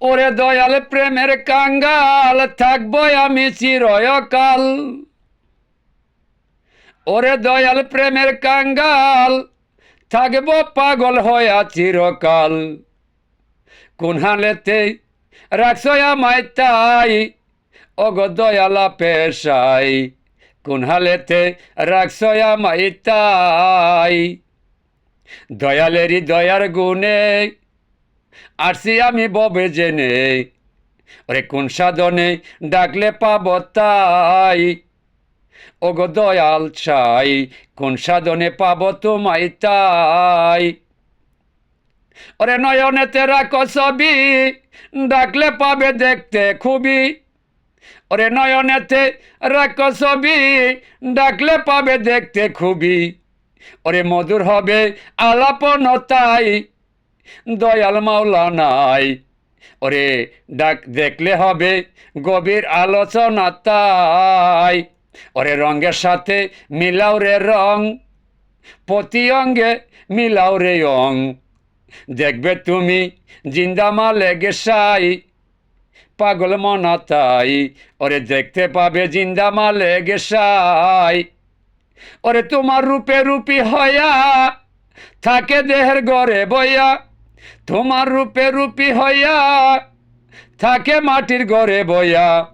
ওরে দয়াল প্রেমের কাঙ্গাল, থাকব আমি চিরকাল। ওরে দয়াল প্রেমের কাঙ্গাল, থাকব পাগল হইয়া চিরকাল। কোন হালেতে রাখছো আমায় তাই, ওগো দয়ালা পেশাই। কোন হালেতে রাখছো আমায় তাই দয়ালেরই দয়ার গুণে আসছি আমি ববে জেনে। ওরে কোন সাধনে ডাকলে পাব তাই? ওগো দয়াল ছাই, কোন সাধনে পাব তোমায় তাই? ওরে নয়নেতে রাখো ছবি, ডাকলে পাবে দেখতে খুবই। ওরে নয়নেতে রাখো ছবি, ডাকলে পাবে দেখতে খুবই। ওরে মধুর হবে আলাপনতাই দয়াল মাওলা নাই ওরে ডাক দেখলে হবে গভীর আলোচনা তাই। ওরে রঙের সাথে মিলাও রে রং, প্রতি অঙ্গে মিলাও রে অং। দেখবে তুমি জিন্দামা লেগে সাই পাগল মনা তাই। ওরে দেখতে পাবে জিন্দামা লেগে সাই ওরে তোমার রূপে রূপী হইয়া থাকে দেহের গড়ে বইয়া তোমার রূপে রূপী হইয়া থাকে মাটির ঘরে বইয়া।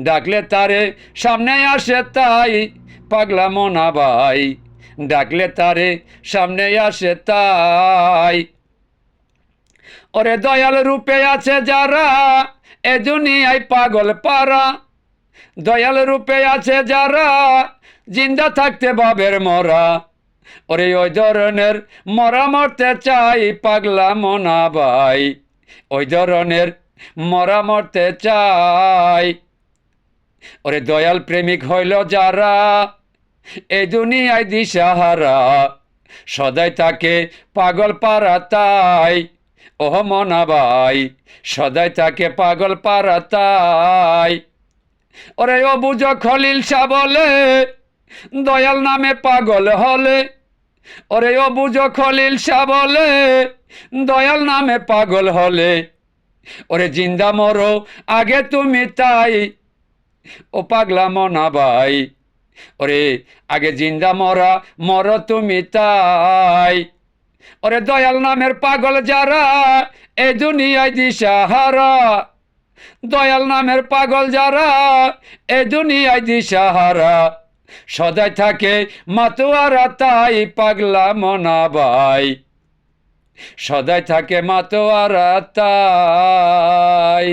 ডাকলে তারে, সামনে আসে তাই, পাগলা মনা ভাই। ডাকলে তারে, সামনে আসে তাই। ওরে দয়াল রূপে আছে যারা, এ দুনিয়ায় পাগল পারা। দয়াল রূপে আছে যারা, জিন্দা থাকতে বাবের মরা। ওরে ওই ধরনের মরা মরতে চাই পাগলা মনা ভাই। ওই ধরনের মরা মরতে চাই। ওরে দয়াল প্রেমিক হইল যারা এই দুনিয়ায় দিশাহারা, সদাই তাকে পাগল পারা তাই ওহ মনা ভাই, সদাই তাকে পাগল পারা তাই ওরে ও বুঝ খলিল শাহ বলে দয়াল নামে পাগল হলে, ওরে বুঝ খলিল শাহ বলে, দয়াল নামে পাগল হলে, ওরে জিন্দা মরো, আগে তুমি তাই, ও পাগলা মনা ভাই, ওরে আগে জিন্দা মরা, মর তুমি তাই, ওরে দয়াল নামের পাগল যারা, এ দুনিয়ায় দিশাহারা, দয়াল নামের পাগল যারা, এ দুনিয়ায় দিশাহারা সদাই থাকে মাতোয়ারা তাই পাগলা মনা ভাই সদাই থাকে মাতোয়ারা তাই।